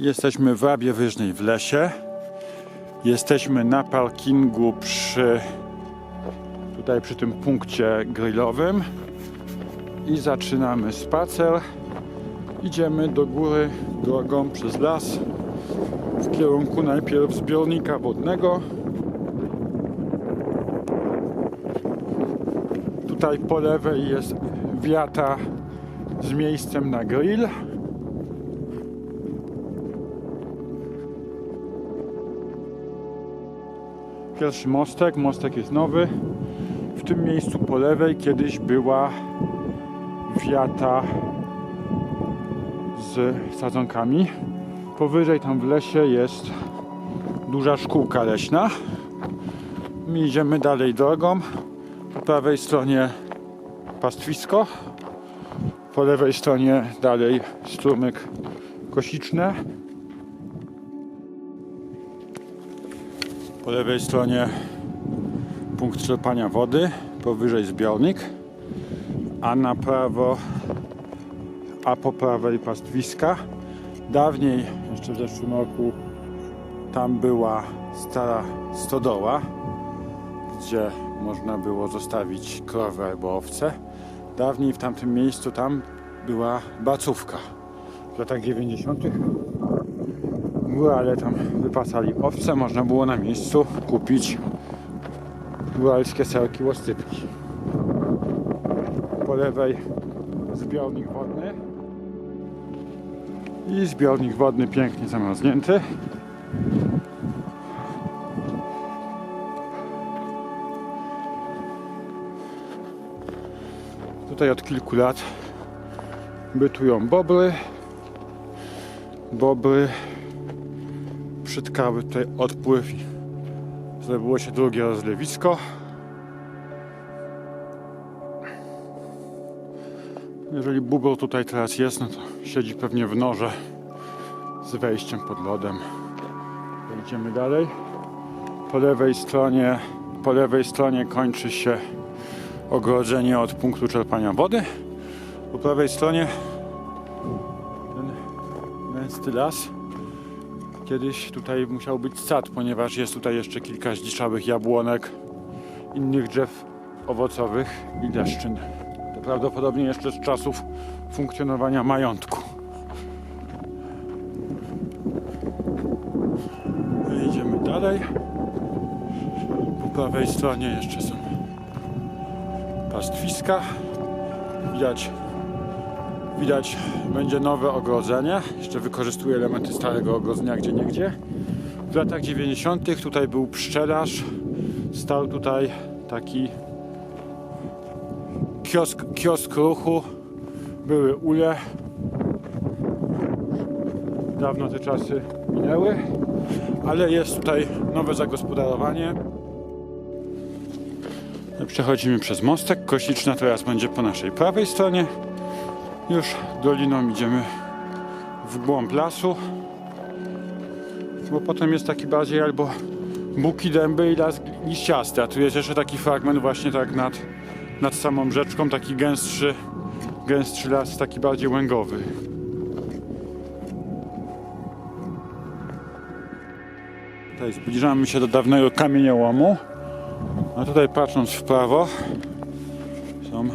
Jesteśmy w Rabie Wyżnej w lesie. Jesteśmy na parkingu przy tutaj przy tym punkcie grillowym i zaczynamy spacer. Idziemy do góry drogą przez las w kierunku najpierw zbiornika wodnego. Tutaj po lewej jest wiata z miejscem na grill. Pierwszy mostek, mostek jest nowy. W tym miejscu po lewej kiedyś była wiata z sadzonkami. Powyżej tam w lesie jest duża szkółka leśna. My idziemy dalej drogą. Po prawej stronie pastwisko. Po lewej stronie dalej strumyk kosiczne. Po lewej stronie punkt czerpania wody, powyżej zbiornik, a na prawo, a po prawej pastwiska. Dawniej, jeszcze w zeszłym roku, tam była stara stodoła, gdzie można było zostawić krowę albo owce. Dawniej w tamtym miejscu tam była bacówka. W latach 90. Górale tam wypasali owce, można było na miejscu kupić góralskie serki łostypki. Po lewej zbiornik wodny i zbiornik wodny pięknie zamarznięty. Tutaj od kilku lat bytują bobry. Bobry przytkały tutaj odpływ i zrobiło się drugie rozlewisko. Jeżeli bubel tutaj teraz jest, no to siedzi pewnie w norze z wejściem pod lodem. Idziemy dalej. Po lewej stronie, po lewej stronie kończy się ogrodzenie od punktu czerpania wody. Po prawej stronie ten gęsty las. Kiedyś tutaj musiał być sad, ponieważ jest tutaj jeszcze kilka zdziczałych jabłonek, innych drzew owocowych i deszczyn. To prawdopodobnie jeszcze z czasów funkcjonowania majątku. Idziemy dalej. Po prawej stronie jeszcze są pastwiska. Widać, widać będzie nowe ogrodzenie. Jeszcze wykorzystuje elementy starego ogrodzenia gdzie niegdzie. W latach 90. tutaj był pszczelarz. Stał tutaj taki kiosk, kiosk ruchu. Były ule. Dawno te czasy minęły, ale jest tutaj nowe zagospodarowanie. Przechodzimy przez mostek. Kosiczna teraz będzie po naszej prawej stronie. Już doliną idziemy w głąb lasu. Bo potem jest taki bardziej albo buki, dęby i las liściasty. A tu jest jeszcze taki fragment właśnie tak nad, nad samą rzeczką, taki gęstszy, gęstszy las, taki bardziej łęgowy. Tutaj zbliżamy się do dawnego kamieniołomu. A tutaj patrząc w prawo są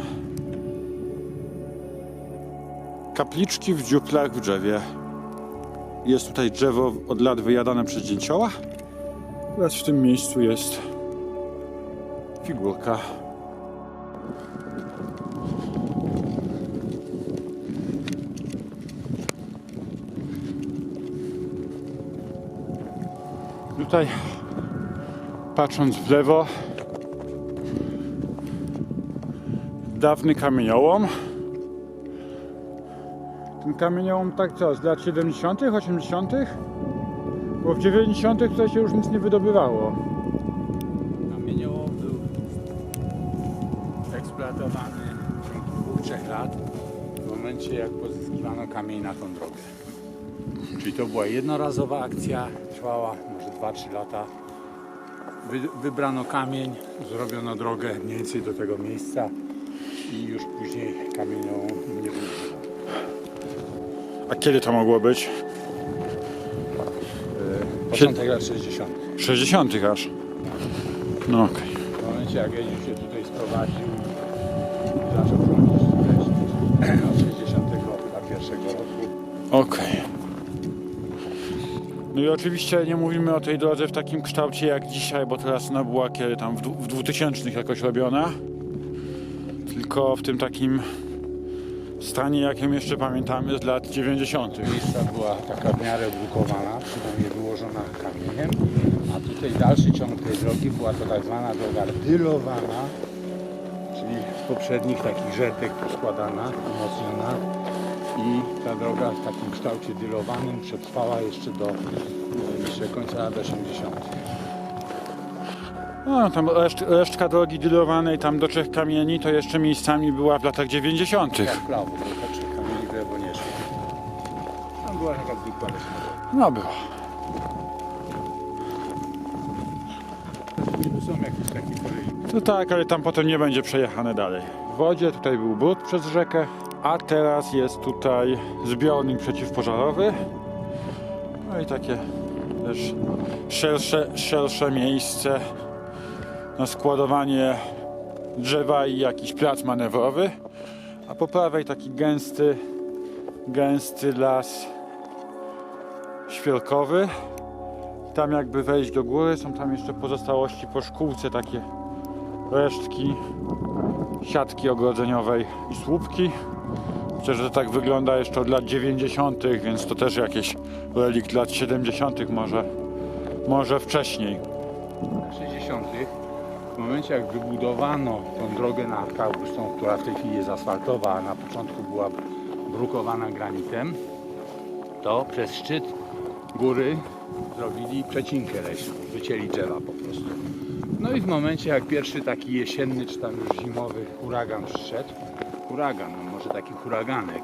kapliczki w dziuplach w drzewie. Jest tutaj drzewo od lat wyjadane przez dzięcioła. Teraz w tym miejscu jest figurka. Tutaj patrząc w lewo dawny kamieniołom. Ten kamieniołom tak co, z lat 70., 80., bo w 90. tutaj się już nic nie wydobywało. Kamieniołom był eksploatowany w ciągu dwóch, trzech lat w momencie jak pozyskiwano kamień na tą drogę. Czyli to była jednorazowa akcja, trwała może 2-3 lata. Wy, wybrano kamień, zrobiono drogę mniej więcej do tego miejsca i już później kamieniołom nie używany. A kiedy to mogło być? Początek lat 60. 60 aż. No okej. W momencie jak Edziu się tutaj sprowadził zaczął tutaj od 61 roku. Okej. No i oczywiście nie mówimy o tej drodze w takim kształcie jak dzisiaj, bo teraz ona była kiedy tam w, dwu- w 2000 jakoś robiona. Tylko w tym takim stanie, jakim jeszcze pamiętamy z lat 90. Miejsca była taka w miarę brukowana, przynajmniej wyłożona kamieniem, a tutaj dalszy ciąg tej drogi była to tak zwana droga dylowana, czyli z poprzednich takich żertek poskładana, umocniona i ta droga w takim kształcie dylowanym przetrwała jeszcze do jeszcze końca lat 80. No, tam reszt, resztka drogi dylowanej tam do Trzech Kamieni to jeszcze miejscami była w latach 90. Jak kamieni nie szło. Tam była taka zwykła leśna. No była. Są jakieś takie kolejki. To tak, ale tam potem nie będzie przejechane dalej. W wodzie tutaj był brud przez rzekę, a teraz jest tutaj zbiornik przeciwpożarowy. No i takie też szersze, szersze miejsce na składowanie drzewa i jakiś plac manewrowy. A po prawej taki gęsty, gęsty las świerkowy. Tam jakby wejść do góry, są tam jeszcze pozostałości po szkółce takie resztki siatki ogrodzeniowej i słupki. Że to tak wygląda jeszcze od lat 90., więc to też jakieś relikt lat 70., może, może wcześniej. W 60. w momencie jak wybudowano tą drogę na Arkausz, tą, która w tej chwili jest asfaltowa, a na początku była brukowana granitem, to przez szczyt góry zrobili przecinkę leśną, wycięli drzewa po prostu. No i w momencie jak pierwszy taki jesienny czy tam już zimowy huragan przyszedł, huragan, no może taki huraganek,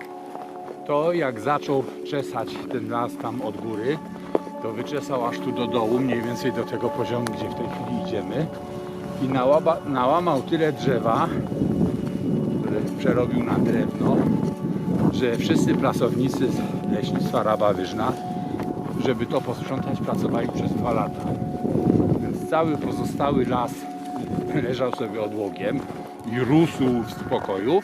to jak zaczął czesać ten las tam od góry, to wyczesał aż tu do dołu, mniej więcej do tego poziomu, gdzie w tej chwili idziemy i nałaba, nałamał tyle drzewa, które przerobił na drewno, że wszyscy pracownicy z leśnictwa Raba Wyżna, żeby to posprzątać, pracowali przez dwa lata. Więc cały pozostały las leżał sobie odłogiem i rósł w spokoju.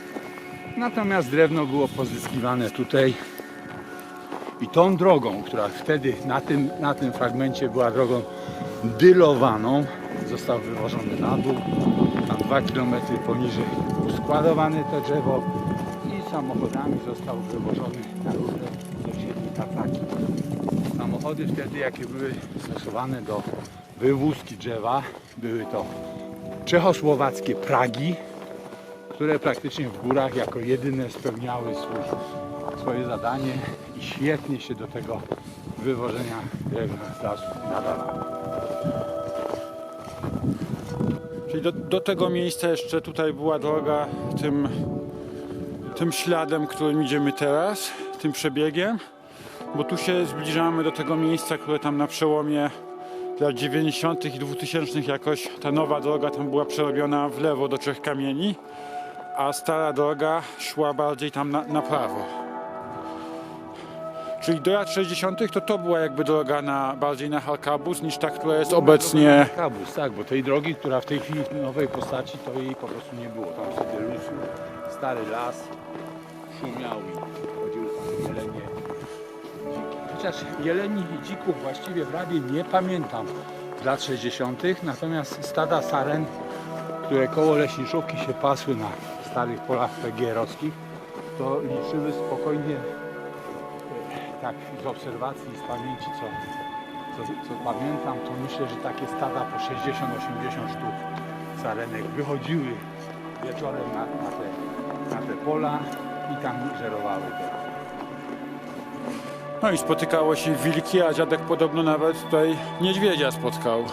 Natomiast drewno było pozyskiwane tutaj i tą drogą, która wtedy na tym, na tym fragmencie była drogą dylowaną, został wywożony na dół. Tam dwa kilometry poniżej było składowane to drzewo i samochodami został wywożony na górę do siedmi. Samochody wtedy, jakie były stosowane do wywózki drzewa, były to czechosłowackie Pragi, które praktycznie w górach jako jedyne spełniały swój, swoje zadanie i świetnie się do tego wywożenia drewna nadawały. Czyli do, do tego miejsca jeszcze tutaj była droga tym, tym śladem, którym idziemy teraz, tym przebiegiem, bo tu się zbliżamy do tego miejsca, które tam na przełomie lat 90. i 2000 jakoś ta nowa droga tam była przerobiona w lewo do Trzech Kamieni, a stara droga szła bardziej tam na, na prawo. Czyli do lat 60. to to była jakby droga na, bardziej na Halkabus niż ta, która jest obecnie Kabus, tak, bo tej drogi, która w tej chwili w nowej postaci, to jej po prostu nie było. Tam sobie rósł stary las, szumiał i chodziły tam jelenie. dziki. Chociaż jeleni i dzików właściwie w Rabie nie pamiętam z lat 60., natomiast stada saren, które koło leśniczówki się pasły na starych polach PGR-owskich, to liczyły spokojnie tak z obserwacji i z pamięci, co, co, co pamiętam, to myślę, że takie stada po 60-80 sztuk sarenek wychodziły wieczorem na, na, te, na te pola i tam żerowały. te- No i spotykało się wilki, a dziadek podobno nawet tutaj niedźwiedzia spotkał.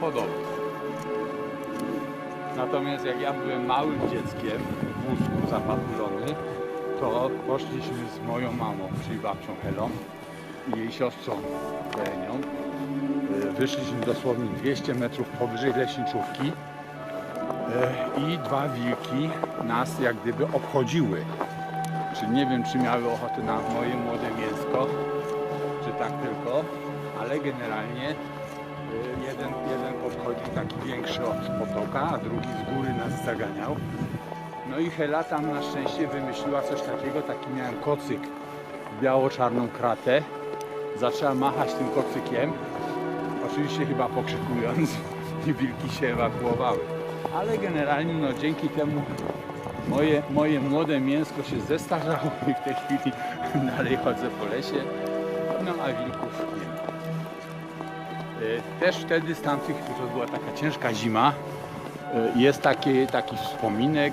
Podobnie. Natomiast jak ja byłem małym dzieckiem w wózku zapatrzony, to poszliśmy z moją mamą, czyli babcią Helą i jej siostrą Lenią. Y, Wyszliśmy dosłownie 200 metrów powyżej leśniczówki y, i dwa wilki nas jak gdyby obchodziły. Czy nie wiem, czy miały ochotę na moje młode mięsko, czy tak tylko, ale generalnie y, jeden, jeden podchodził taki większy od potoka, a drugi z góry nas zaganiał. No i Hela tam na szczęście wymyśliła coś takiego, taki miałem kocyk biało-czarną kratę. Zaczęła machać tym kocykiem, oczywiście chyba pokrzykując i wilki się ewakuowały. Ale generalnie no dzięki temu moje, moje młode mięsko się zestarzało i w tej chwili dalej chodzę po lesie, no a wilków nie ma. Y, Też wtedy z tamtych, to była taka ciężka zima, y, jest taki, taki wspominek,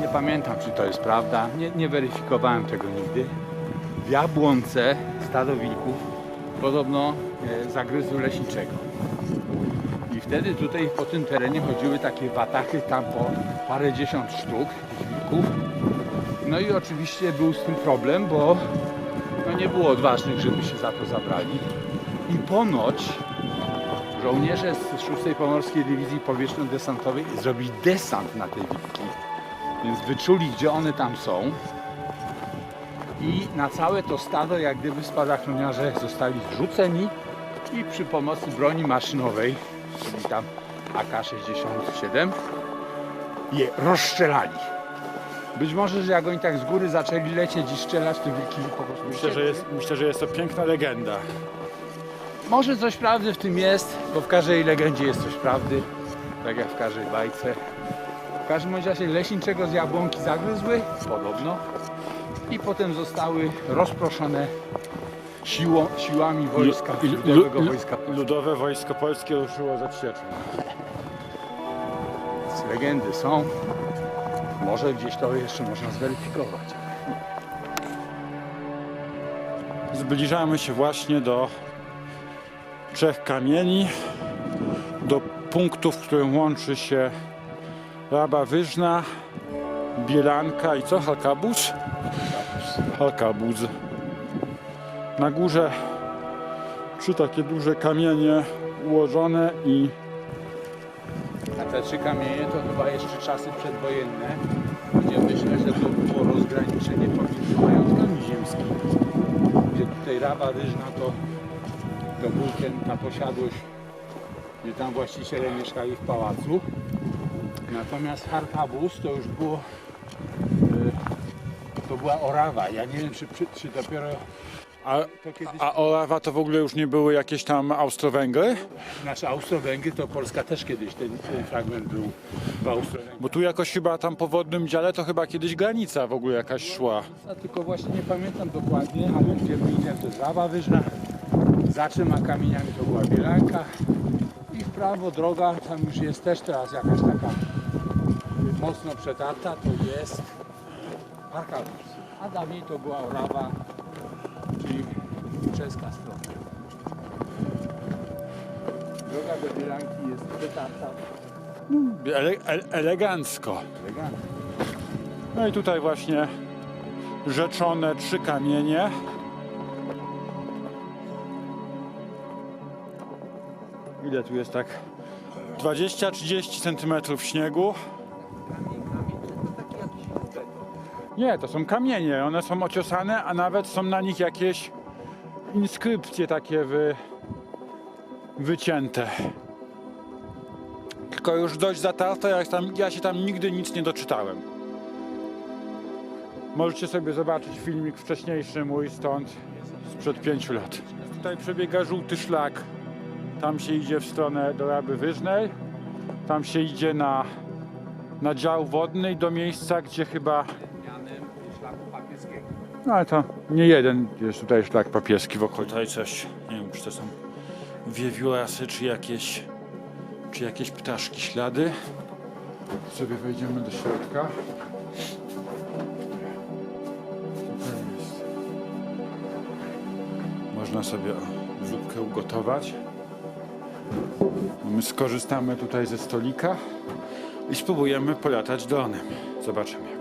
nie pamiętam czy to jest prawda, nie, nie weryfikowałem tego nigdy. W Jabłonce stado wilków podobno e, leśniczego. I wtedy tutaj po tym terenie chodziły takie watachy, tam po parę dziesiąt sztuk tych wilków. No i oczywiście był z tym problem, bo no nie było odważnych, żeby się za to zabrali. I ponoć żołnierze z 6 Pomorskiej Dywizji Powietrzno-Desantowej zrobili desant na te wilki. Więc wyczuli, gdzie one tam są. I na całe to stado, jak gdyby spadochroniarze zostali zrzuceni i przy pomocy broni maszynowej, czyli tam AK-67, je rozstrzelali. Być może, że jak oni tak z góry zaczęli lecieć i strzelać, to wilki po prostu Myślę, że jest, myślę, że jest to piękna legenda. Może coś prawdy w tym jest, bo w każdej legendzie jest coś prawdy, tak jak w każdej bajce. W każdym bądź razie leśniczego z jabłonki zagryzły, podobno, i potem zostały rozproszone siłą, siłami wojska, ludowego lu- wojska. Ludowe Wojsko Polskie ruszyło z odsieczą. Więc Legendy są, może gdzieś to jeszcze można zweryfikować. Zbliżamy się właśnie do trzech kamieni, do punktu, w którym łączy się Raba Wyżna, Bielanka i co? Halkabuz? Halkabuz. Na górze trzy takie duże kamienie ułożone i A te trzy kamienie to chyba jeszcze czasy przedwojenne, gdzie myślę, że to było rozgraniczenie pomiędzy majątkami ziemskimi. Gdzie tutaj Rawa Ryżna to, to był ten, ta posiadłość, gdzie tam właściciele mieszkali w pałacu. Natomiast Harkabus to już było, e, to była Orawa. Ja nie wiem, czy, czy, dopiero a, to kiedyś... a Orawa to w ogóle już nie były jakieś tam Austro-Węgry? Nasze Austro-Węgry to Polska też kiedyś, ten, ten fragment był w Austro-Węgrzech. Bo tu jakoś chyba tam po wodnym dziale to chyba kiedyś granica w ogóle jakaś szła. Tylko właśnie nie pamiętam dokładnie, ale gdzie my idziemy to jest Rawa Wyżna, za trzema kamieniami to była Bielanka i w prawo droga, tam już jest też teraz jakaś taka mocno przetarta, to jest Arkadus. A dawniej to była Orawa, czyli czeska strona. Droga do Bielanki jest przetarta. Ele, ele, elegancko. Elegancko. No i tutaj właśnie rzeczone trzy kamienie. Ile tu jest tak? 20-30 cm śniegu. Nie, to są kamienie. One są ociosane, a nawet są na nich jakieś inskrypcje takie wy, wycięte. Tylko już dość zatarte, jak tam, ja się tam nigdy nic nie doczytałem. Możecie sobie zobaczyć filmik wcześniejszy mój stąd, sprzed pięciu lat. Tutaj przebiega żółty szlak. Tam się idzie w stronę do Raby Wyżnej. Tam się idzie na, na dział wodny i do miejsca, gdzie chyba... papieskiego. No ale to nie jeden jest tutaj szlak papieski wokół. Tutaj coś, nie wiem, czy to są wiewiórasy, czy jakieś, czy jakieś ptaszki ślady. Sobie wejdziemy do środka. Tutaj jest. Można sobie o, zupkę ugotować. My skorzystamy tutaj ze stolika i spróbujemy polatać dronem. Zobaczymy,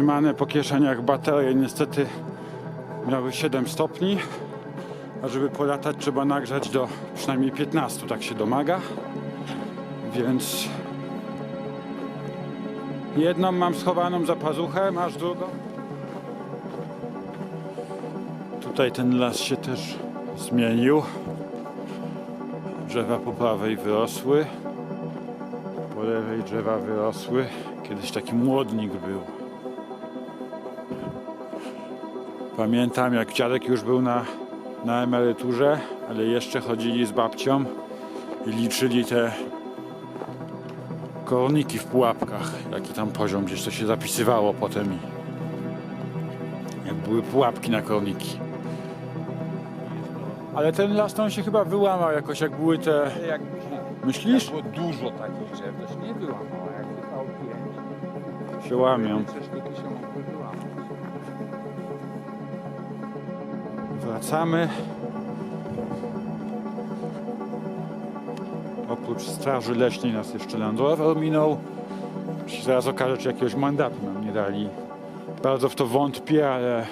Trzymane po kieszeniach baterie niestety miały 7 stopni, A żeby polatać trzeba nagrzać do przynajmniej 15, tak się domaga. Więc jedną mam schowaną za pazuchę, masz drugą. Tutaj ten las się też zmienił. Drzewa po prawej wyrosły. Po lewej drzewa wyrosły. Kiedyś taki młodnik był. Pamiętam jak dziadek już był na, na emeryturze, ale jeszcze chodzili z babcią i liczyli te korniki w pułapkach. Jaki tam poziom, gdzieś to się zapisywało potem. Jak były pułapki na korniki. Ale ten las to on się chyba wyłamał jakoś, jak były te... Jak Myślisz? było dużo takich drzew, to się nie wyłamało. Jak wypał pięć, Się łamią. się Wracamy. Oprócz straży leśnej nas jeszcze Land Rover minął. Zaraz okaże, czy jakiegoś mandatu nam nie dali. Bardzo w to wątpię, ale